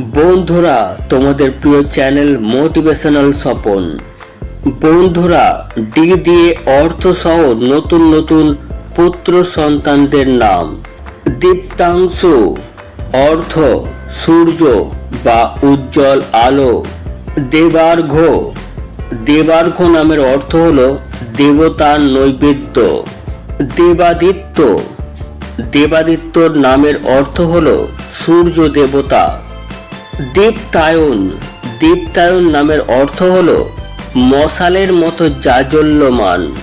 বন্ধুরা, তোমাদের প্রিয় চ্যানেল মোটিভেশনাল স্বপন। বন্ধুরা, ডি দিয়ে অর্থ সহ নতুন নতুন পুত্র সন্তানদের নাম। দীপ্তাংশু, অর্থ, সূর্য বা উজ্জ্বল আলো। দেবার্ঘ দেবার্ঘ নামের অর্থ হল দেবতার নৈবেদ্য। দেবাদিত্য, দেবাদিত্যর নামের অর্থ হল সূর্য দেবতা। দীপ্তায়ন। দীপ্তায়ন নামের অর্থ হল মশালের মতো জাজল্যমান।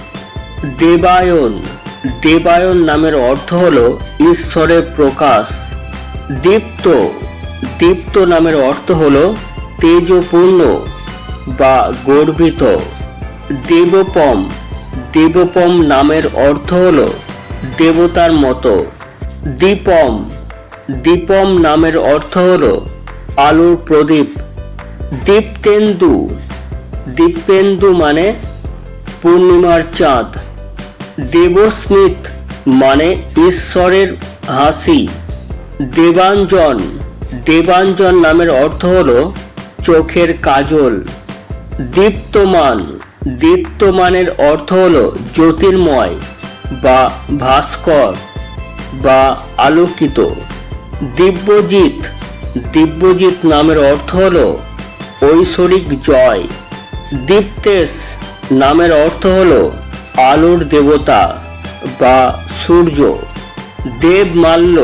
দেবায়ন। দেবায়ন নামের অর্থ হল ঈশ্বরের প্রকাশ। দীপ্ত। দীপ্ত নামের অর্থ হল তেজপূর্ণ বা গর্বিত। দেবপম। দেবপম নামের অর্থ হল দেবতার মতো। দীপম। দীপম নামের অর্থ হল আলোর প্রদীপ। দীপ্তেন্দু দীপেন্দু মানে পূর্ণিমার চাঁদ। দেবস্মিত মানে ঈশ্বরের হাসি। দেবাঞ্জন। দেবাঞ্জন নামের অর্থ হল চোখের কাজল। দীপ্তমান। দীপ্তমানের অর্থ হল জ্যোতির্ময় বা ভাস্কর বা আলোকিত। দিব্যজিৎ দিব্যজিৎ নামের অর্থ হল ঐশ্বরিক জয়। দীপ্তেশ নামের অর্থ হল আলোর দেবতা বা সূর্য। দেবমাল্য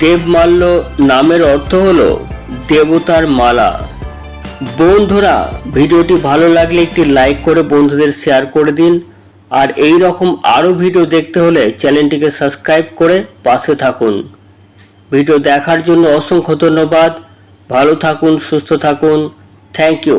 দেবমাল্য নামের অর্থ হল দেবতার মালা। বন্ধুরা, ভিডিওটি ভালো লাগলে একটি লাইক করে বন্ধুদের শেয়ার করে দিন। আর এই রকম আরও ভিডিও দেখতে হলে চ্যানেলটিকে সাবস্ক্রাইব করে পাশে থাকুন। ভিডিও দেখার জন্য অসংখ্য ধন্যবাদ। ভালো থাকুন সুস্থ থাকুন। Thank you